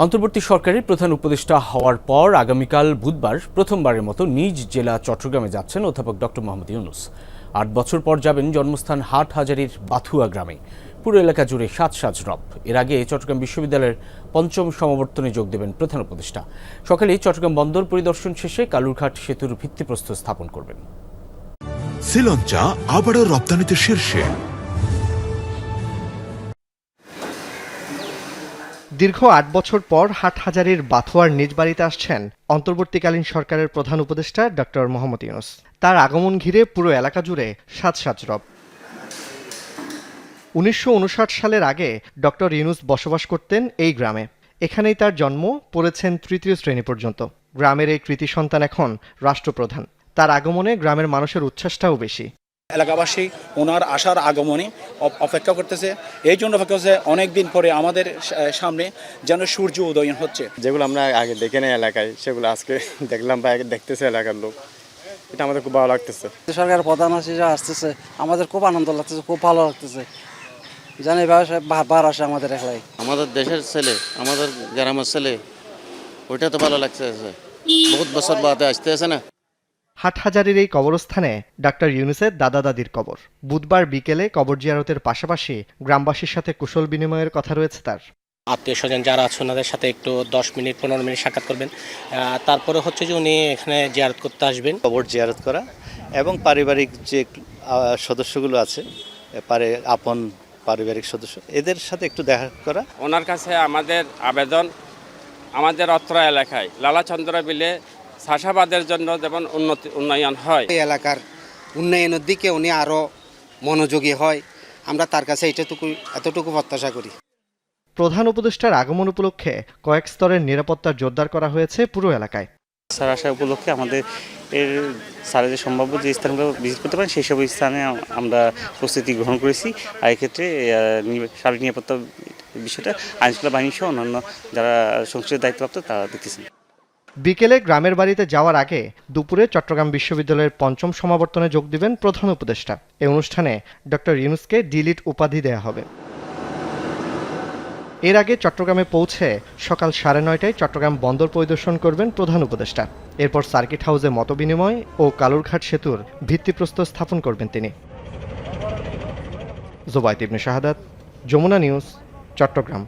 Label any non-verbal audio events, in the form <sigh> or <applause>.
অন্তর্বর্তী সরকারের প্রধান উপদেষ্টা হওয়ার পর আগামীকাল বুধবার প্রথমবারের মতো নিজ জেলা চট্টগ্রামে যাচ্ছেন অধ্যাপক ডক্টর মোহাম্মদ ইউনুস। আট বছর পর যাবেন জন্মস্থান হাট হাজারির বাথুয়া গ্রামে। পুরো এলাকা জুড়ে সাত সাজ রব। এর আগে চট্টগ্রাম বিশ্ববিদ্যালয়ের পঞ্চম সমাবর্তনে যোগ দেবেন প্রধান উপদেষ্টা। সকালে চট্টগ্রাম বন্দর পরিদর্শন শেষে কালুরঘাট সেতুর ভিত্তিপ্রস্তর স্থাপন করবেন। শ্রীলঞ্চা আবারও রপ্তানিতে শীর্ষে। দীর্ঘ আট বছর পর হাটহাজারির বাথুয়ার নিজ বাড়িতে আসছেন অন্তর্বর্তীকালীন সরকারের প্রধান উপদেষ্টা ডক্টর মোহাম্মদ ইউনুস। তার আগমন ঘিরে পুরো এলাকা জুড়ে সাত সাজ রব উনিশশো সালের আগে ডক্টর ইউনুস বসবাস করতেন এই গ্রামে। এখানেই তার জন্ম, পড়েছেন তৃতীয় শ্রেণি পর্যন্ত। গ্রামের এই কৃতি সন্তান এখন রাষ্ট্রপ্রধান। তার আগমনে গ্রামের মানুষের উচ্ছ্বাসটাও বেশি। এলাকাবাসী ওনার আসার আগমনে অপ- অপেক্ষা করতেছে। এই জন্য অপেক্ষা করছে অনেক দিন পরে আমাদের সামনে যেন সূর্য উদয়ন হচ্ছে। যেগুলো আমরা আগে দেখে নেই এলাকায় সেগুলো আজকে <laughs> দেখলাম বা আগে দেখতেছে এলাকার লোক। এটা আমাদের খুব ভালো লাগতেছে। সরকার প্রধান হিসেবে আসতেছে আমাদের খুব আনন্দ লাগতেছে খুব ভালো লাগতেছে। জানি এভাবে বারবার আসে আমাদের এলাকায়। আমাদের দেশের ছেলে আমাদের গ্রামের ছেলে ওইটা তো ভালো লাগছে বহুত বছর বাদে আসতে আছে না? হাটহাজারির এই কবরস্থানে ডাক্তার ইউনুসের দাদা দাদির কবর। বুধবার বিকেলে কবর জিয়ারতের পাশাপাশি গ্রামবাসীর সাথে কুশল বিনিময়ের কথা রয়েছে তার। আত্মীয় স্বজন যারা আছে ওনাদের সাথে একটু দশ মিনিট পনেরো মিনিট সাক্ষাৎ করবেন। তারপরে হচ্ছে যে উনি এখানে জিয়ারত করতে আসবেন। কবর জিয়ারত করা এবং পারিবারিক যে সদস্যগুলো আছে পারে আপন পারিবারিক সদস্য এদের সাথে একটু দেখা করা। ওনার কাছে আমাদের আবেদন আমাদের অত্র এলাকায় লালাচন্দ্র বিলে চাষাবাদের জন্য যেমন উন্নতি উন্নয়ন হয়। এই এলাকার উন্নয়নের দিকে উনি আরও মনোযোগী হয়। আমরা তার কাছে এটাটুকু এতটুকু প্রত্যাশা করি। প্রধান উপদেষ্টার আগমন উপলক্ষে কয়েক স্তরের নিরাপত্তা জোরদার করা হয়েছে পুরো এলাকায়। স্যার আসা উপলক্ষে আমাদের এর স্যারের যে সম্ভাব্য যে স্থানগুলো ভিজিট করতে পারেন সেই সব স্থানে আমরা প্রস্তুতি গ্রহণ করেছি। আর এক্ষেত্রে সার্বিক নিরাপত্তা বিষয়টা আইনশৃঙ্খলা বাহিনী সহ অন্যান্য যারা সংশ্লিষ্ট দায়িত্বপ্রাপ্ত তারা দেখতেছেন। বিকেলে গ্রামের বাড়িতে যাওয়ার আগে দুপুরে চট্টগ্রাম বিশ্ববিদ্যালয়ের পঞ্চম সমাবর্তনে যোগ দিবেন প্রধান উপদেষ্টা। এই অনুষ্ঠানে ডক্টর ইউনুসকে ডিলিট উপাধি দেয়া হবে। এর আগে চট্টগ্রামে পৌঁছে সকাল সাড়ে নয়টায় চট্টগ্রাম বন্দর পরিদর্শন করবেন প্রধান উপদেষ্টা। এরপর সার্কিট হাউসে মতবিনিময় ও কালুরঘাট সেতুর ভিত্তিপ্রস্তর স্থাপন করবেন তিনি। জোবায়ত ইবনে শাহাদাত, যমুনা নিউজ, চট্টগ্রাম।